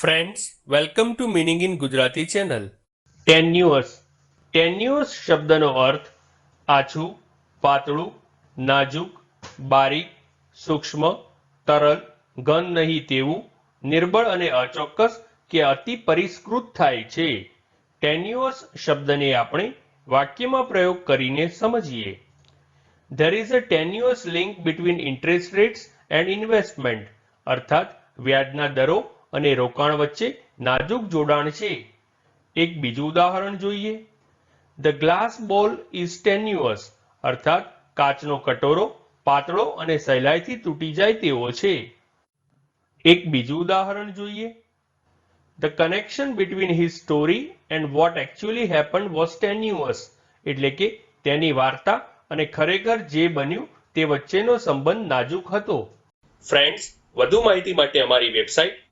Friends welcome to meaning in Gujarati channel tenuous tenuous શબ્દનો અર્થ આછું, પાતળું, નાજુક, બારીક, સૂક્ષ્મ, તરલ, ઘન નહીં તેવું, નિર્બળ અને અચોક્કસ કે અતિ પરિષ્કૃત થાય છે. ટેન્યુઅસ શબ્દને આપણે વાક્યમાં પ્રયોગ કરીને સમજીએ. There is a tenuous link between interest rates and investment અર્થાત, વ્યાજના દરો અને રોકાણ વચ્ચે નાજુક જોડાણ છે. એક બીજું ઉદાહરણ જોઈએ. The glass bowl is tenuous અર્થાત કાચનો કટોરો, પાતળો અને સહેલાઈથી તૂટી જાય તેવો છે. એક બીજું ઉદાહરણ જોઈએ. The connection between his story and what actually happen was tenuous એટલે કે તેની વાર્તા અને ખરેખર જે બન્યું તે વચ્ચેનો સંબંધ નાજુક હતો. ફ્રેન્ડ્સ વધુ માહિતી માટે અમારી website